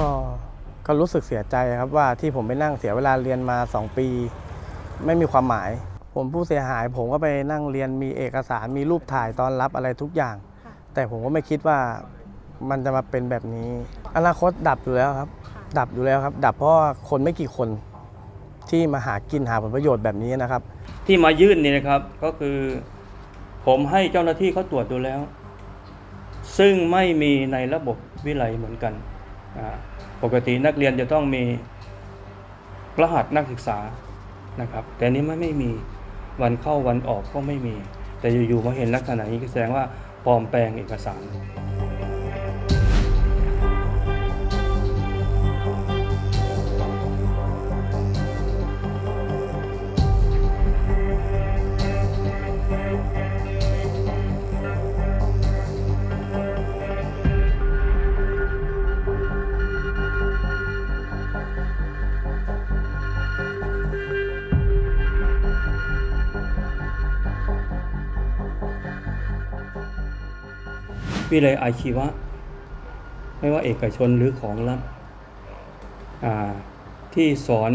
ก็ก็รู้สึกเสียใจครับว่าที่ผมไปนั่งเสียเวลาเรียนมา 2 ปี ไม่มีความหมาย ผมผู้เสียหาย ผมก็ไปนั่งเรียนมีเอกสารมีรูปถ่ายตอนรับอะไรทุกอย่างค่ะแต่ผมก็ไม่คิดว่ามันจะมาเป็นแบบนี้ อนาคตดับอยู่แล้วครับ ดับอยู่แล้วครับ ดับเพราะว่าคนไม่กี่คนที่มาหากินหาผลประโยชน์แบบนี้นะครับ ที่มายื่นนี่นะครับก็คือ ผมให้เจ้าหน้าที่เขาตรวจดูแล้ว ซึ่งไม่มีในระบบวิไลเหมือนกันอ่า ปกตินักเรียนจะต้องมีรหัสนักศึกษานะครับ แต่นี้ไม่ไม่มีวันเข้าวันออกก็ไม่มี แต่อยู่ๆมาเห็นลักษณะนี้ก็แสดงว่าปลอมแปลงเอกสาร วิเลยอาชีวะ ไม่ว่าเอกชนหรือของรัฐที่สอน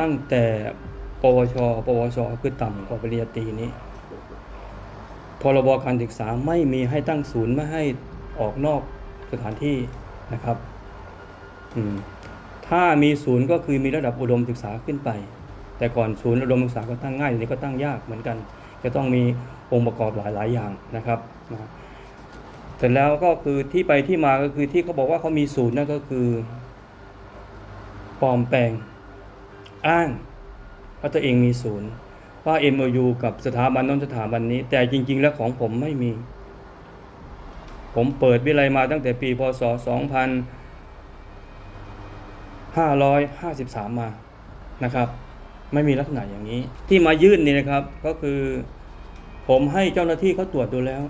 ตั้งแต่ปวช ปวส คือต่ำกว่าปริญญาตรีนี้ พรบการศึกษาไม่มีให้ตั้งศูนย์ไม่ให้ออกนอกสถานที่นะครับ ถ้ามีศูนย์ก็คือมีระดับอุดมศึกษาขึ้นไป แต่ก่อนศูนย์อุดมศึกษาก็ตั้งง่ายเดี๋ยวนี้ก็ตั้งยากเหมือนกัน จะต้องมีองค์ประกอบหลายๆ อย่างนะครับนะ เสร็จแล้วก็คือที่ไปที่มาก็คือที่เขาบอกว่าเขามีศูนย์นั่นก็คือปลอมแปลงอ้างว่าตัวเองมีศูนย์ว่า MOU กับสถาบันน้นสถาบันนี้ แต่จริง ๆ แล้วของผมไม่มี ผมเปิดวิไลมาตั้งแต่ปีพศ 2553 มานะครับ ไม่มีลักษณะอย่างนี้ ที่มายื่นนี่นะครับก็คือ ผมให้เจ้าหน้าที่เขาตรวจดูแล้ว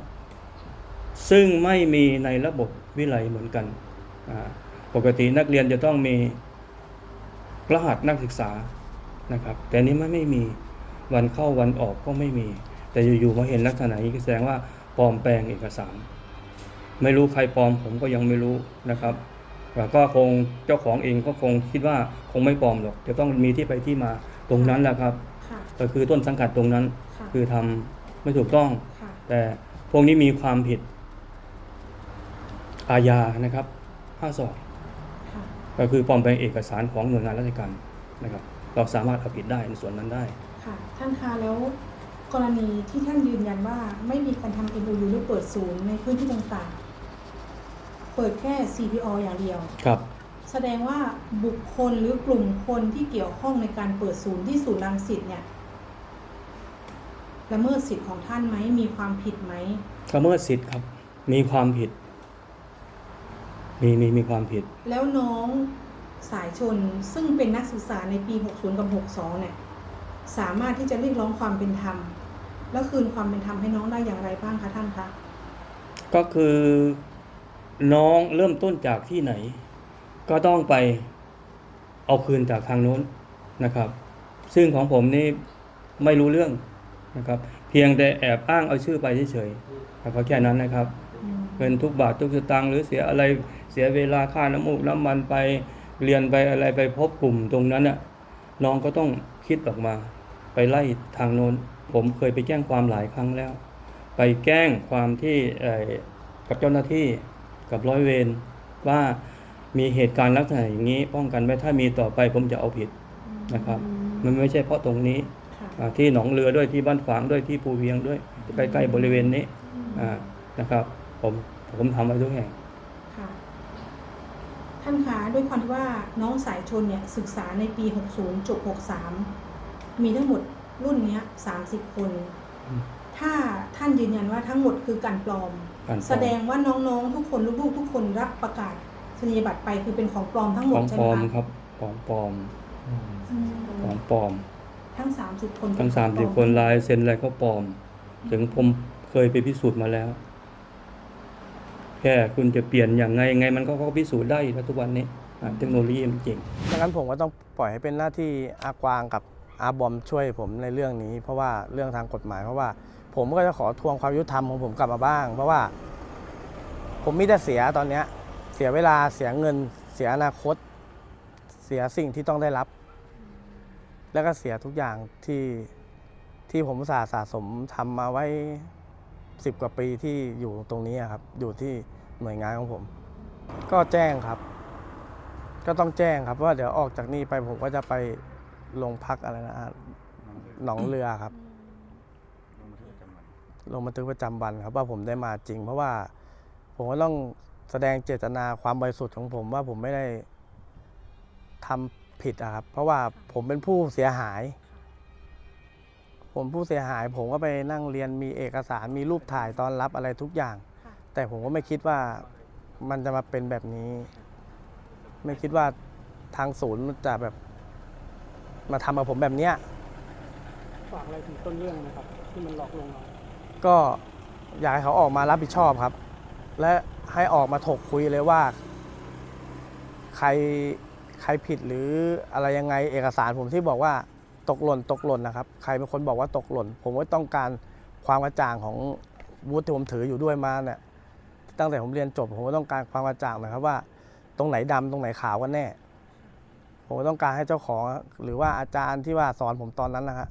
ซึ่งไม่มีในระบบวิไลเหมือนกันอ่าปกตินักเรียนจะต้องมีรหัสนักศึกษานะครับ แต่นี้ไม่ไม่มีวันเข้าวันออกก็ไม่มี แต่อยู่ๆมาเห็นลักษณะนี้ก็แสดงว่าปลอมแปลงเอกสาร ไม่รู้ใครปลอมผมก็ยังไม่รู้นะครับแต่ก็คงเจ้าของเองก็คงคิดว่าคงไม่ปลอมหรอกจะต้องมีที่ไปที่มาตรงนั้นแหละครับค่ะก็คือต้นสังกัดตรงนั้นค่ะคือทำไม่ถูกต้องค่ะแต่พวกนี้มีความผิด อาญานะครับห้าสอบค่ะก็คือปลอมแปลงเอกสารของหน่วยงานราชการนะครับ เราสามารถเอาผิดได้ในส่วนนั้นได้ค่ะท่านคะแล้วกรณีที่ท่านยืนยันว่าไม่มีการทำ MOU หรือเปิดศูนย์ในพื้นที่ต่างๆ เปิดแค่ CPO อย่างเดียว ครับ แสดงว่าบุคคลหรือกลุ่มคนที่เกี่ยวข้องในการเปิดศูนย์ที่ศูนย์รังสิตเนี่ยละเมิดสิทธิ์ของท่านไหมมีความผิดไหมละเมิดสิทธิ์ครับ มีความผิด มีมีมีความผิด แล้วน้องสายชนซึ่งเป็นนักศึกษาในปี 60 กับ 62 เนี่ย สามารถที่จะเรียกร้องความเป็นธรรม แล้วคืนความเป็นธรรมให้น้องได้อย่างไรบ้างคะท่านคะ ก็คือน้องเริ่มต้นจากที่ไหน ก็ต้องไปเอาคืนจากทางโน้นนะครับ ซึ่งของผมนี่ไม่รู้เรื่องนะครับ เพียงแต่แอบอ้างเอาชื่อไปเฉยๆแล้วก็แค่นั้นนะครับ เงินทุกบาททุกสตางค์หรือเสียอะไรเสียเวลาค่าน้ำมูกน้ำมันไปเรียนไปอะไรไปพบกลุ่มตรงนั้นน่ะน้องก็ต้องคิดออกมา ไปไล่ทางโน้น ผมเคยไปแจ้งความหลายครั้งแล้ว ไปแจ้งความที่เอ่อกับเจ้าหน้าที่กับร้อยเวรว่ามีเหตุการณ์ลักษณะอย่างนี้ ป้องกันไว้ถ้ามีต่อไปผมจะเอาผิดนะครับ มันไม่ใช่เพราะตรงนี้ค่ะอ่าที่หนองเรือด้วยที่บ้านฝางด้วยที่ภูเวียงด้วยใกล้ๆบริเวณนี้อ่านะครับ ผมผมทำไว้ทุกแห่ง ค่ะ ท่านคะด้วยความที่ว่าน้องสายชนเนี่ยศึกษาในปี 60จบ63 มีทั้งหมดรุ่นเนี้ย30 คน อืมถ้าท่านยืนยันว่าทั้งหมดคือการปลอม การปลอม แสดงว่าน้องๆ ทุกคนลูกๆทุกคนรับประกาศนียบัตรไปคือเป็นของปลอมทั้งหมขดองใช่ปไหลมอมคะครับ ของปลอมอืมของปลอม ทั้ง 30 คนทั้งเป็สามของสิบปลอคนลายเซ็นอะไรก็ปลอม ถึงผมเคยไปพิสูจน์มาแล้ว แค่คุณจะเปลี่ยนอย่างไงไงมันก็พิสูจน์ได้แล้วทุกวันนี้เทคโนโลยีมันเก่งดังนั้นผมก็ต้องปล่อยให้เป็นหน้าที่อากวางกับอาบอมช่วยผมในเรื่องนี้ เพราะว่าเรื่องทางกฎหมาย เพราะว่าผมก็จะขอทวงความยุติธรรมของผมกลับมาบ้าง เพราะว่า ผมมีแต่เสียตอนเนี้ยเสียเวลาเสียเงิน เสียอนาคต เสียสิ่งที่ต้องได้รับ แล้วก็เสียทุกอย่างที่ที่ผมสาห์สะสมทำมาไว้ สิบกว่าปีที่อยู่ตรงนี้ครับ อยู่ที่หน่วยงานของผม ก็แจ้งครับ ก็ต้องแจ้งครับว่าเดี๋ยวออกจากนี่ไปผมก็จะไปโรงพักอะไรนะหนองเรือครับ ลงบันทึกประจำวันครับว่าผมได้มาจริง เพราะว่าผมก็ต้องแสดงเจตนาความบริสุทธิ์ของผมว่าผมไม่ได้ทำผิดอะครับ เพราะว่าผมเป็นผู้เสียหาย ผมผู้เสียหายผมก็ไปนั่งเรียนมีเอกสารมีรูปถ่ายตอนรับอะไรทุกอย่างค่ะแต่ผมก็ไม่คิดว่ามันจะมาเป็นแบบนี้ ไม่คิดว่าทางศูนย์มันจะแบบ มาทำกับผมแบบเนี้ยฝากอะไรถึงต้นเรื่องนะครับ ที่มันหลอกลวงเราก็อยากให้เขาออกมารับผิดชอบครับ และให้ออกมาถกคุยเลยว่า ใครใครผิดหรืออะไรยังไงเอกสารผมที่บอกว่า ตกหล่นตกหล่นนะครับ ใครเป็นคนบอกว่าตกหล่น ผมก็ต้องการความกระจ่างของวุฒิที่ผมถืออยู่ด้วยมาเนี่ยตั้งแต่ผมเรียนจบ ผมก็ต้องการความกระจ่างนะครับว่า ตรงไหนดำตรงไหนขาวกันแน่ ผมก็ต้องการให้เจ้าของหรือว่าอาจารย์ที่ว่าสอนผมตอนนั้นนะฮะ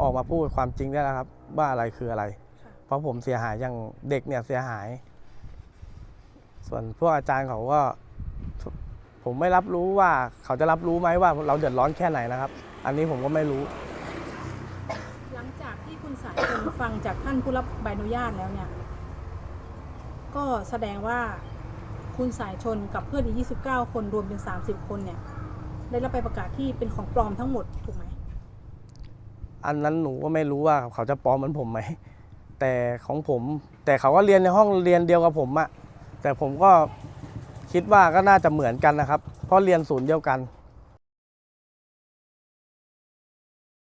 ออกมาพูดความจริงได้แล้วครับ ว่าอะไรคืออะไร เพราะผมเสียหายอย่างเด็กเนี่ยเสียหาย ส่วนพวกอาจารย์เขาก็ผมไม่รับรู้ว่าเขาจะรับรู้ไหมว่าเราเดือดร้อนแค่ไหนนะครับ อันนี้ผมก็ไม่รู้ หลังจากที่คุณสายชนฟังจากท่านผู้รับใบอนุญาตแล้วเนี่ย ก็แสดงว่าคุณสายชนกับเพื่อนอีก 29 คนรวมเป็น 30 คนเนี่ย ได้รับใบประกาศที่เป็นของปลอมทั้งหมดถูกไหม อันนั้นหนูก็ไม่รู้ว่าเขาจะปลอมเหมือนผมไหม แต่ของผม แต่เขาก็เรียนในห้องเรียนเดียวกับผมอะแต่ผมก็คิดว่าก็น่าจะเหมือนกันนะครับ เพราะเรียนศูนย์เดียวกันค